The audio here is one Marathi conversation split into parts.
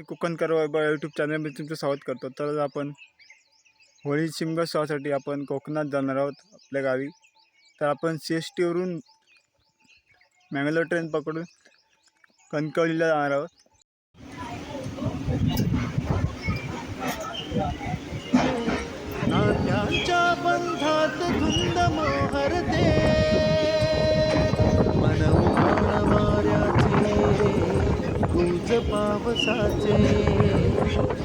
मी कोकणकर करवा यूट्यूब चॅनलमध्ये तुमचं स्वागत करतो. तर आपण होळी शिमगोत्सवासाठी आपण कोकणात जाणार आहोत आपल्या गावी. तर आपण सी एस टीवरून मँगलोर ट्रेन पकडून कणकवलीला जाणार आहोत. नात्यांच्या बंधात धुंद मोहरते पावसाचे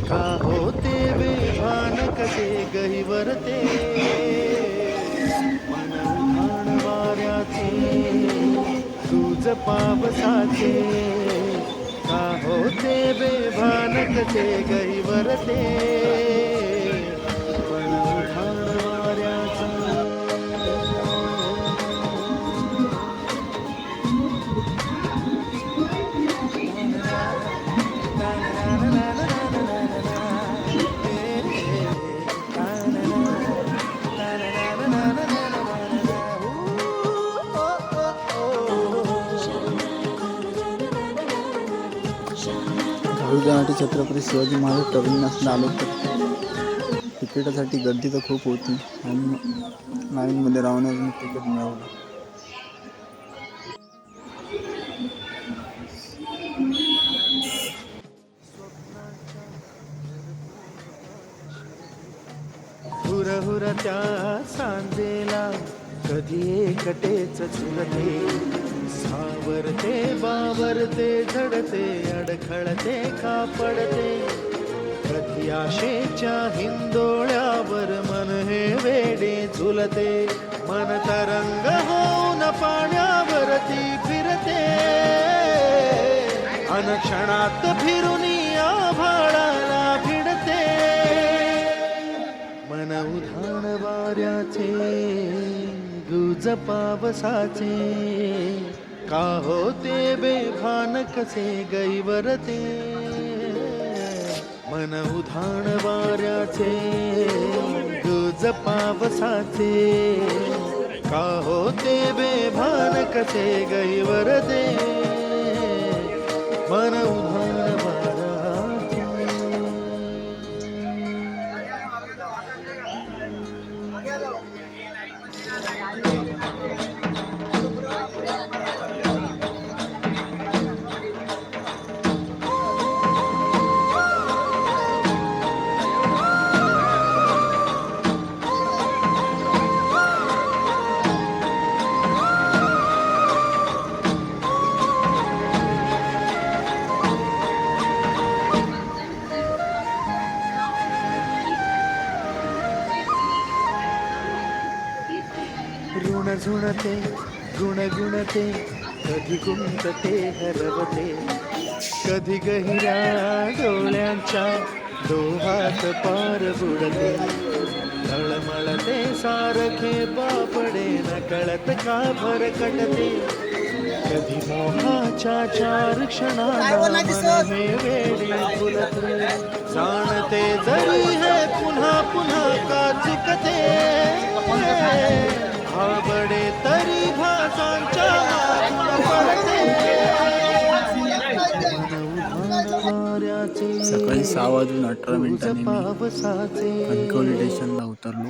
का होते बेभान कसे गहिवरते मन वाऱ्याचे गुज पावसाचे का होते बेभान कसे गहिवरते गावी छत्रपती शिवाजी महाराज टर्मिनसला आलो तर तिकिटासाठी गर्दी तर खूप होती. आणि लाईनमध्ये राहण्याचं तिकीट मिळवलं. हुर त्या सांजेला कधी एकटेच चुलते सावरते बावरते झडते अडखळते कापडते. कधी आशेच्या हिंदोळ्यावर मन हे वेडे झुलते. मन तरंग होऊन पाण्यावरती फिरते. अनक्षणात फिरून आभाळाला भिडते. मन उधाण वाऱ्याचे गुज पावसाचे का होते बेभान कसे गैवरते मन उधाण वाऱ्याचे गुज पावसाचे. का होते बेभान कसे गैवरते मन उधाण ऋण झुणते गुण गुणते कधी गुंतते हरवते. कधी गहिऱ्या डोळ्यांच्या डोहात पार बुडते. तळमळते सारखे बापडे न कळत का भरकटते कधी मोहाच्या चार क्षणाला हे फुलते. जाणते जरी हे पुन्हा पुन्हा का चुकते? आवडे तरी भासांच्या सकाळी सहा वाजून अठरा मिनिटांनी मी कणकवली स्टेशनला उतरलो.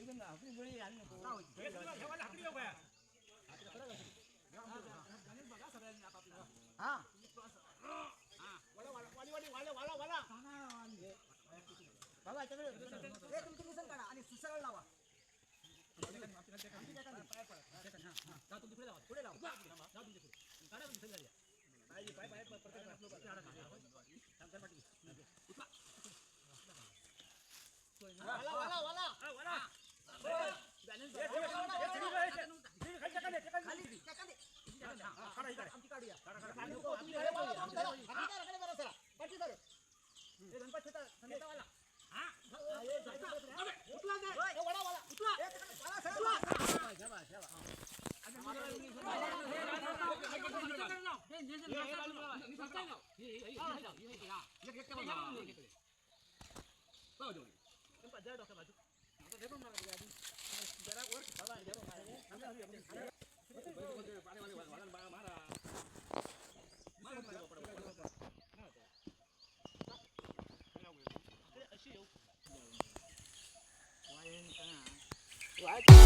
एकदम लाकडी आणि सुसळ लावा पुढे लावा वाला वाला वाला वाला Bawa dong. Tempat jarak sama tu. Maka dia pun malah jadi. What?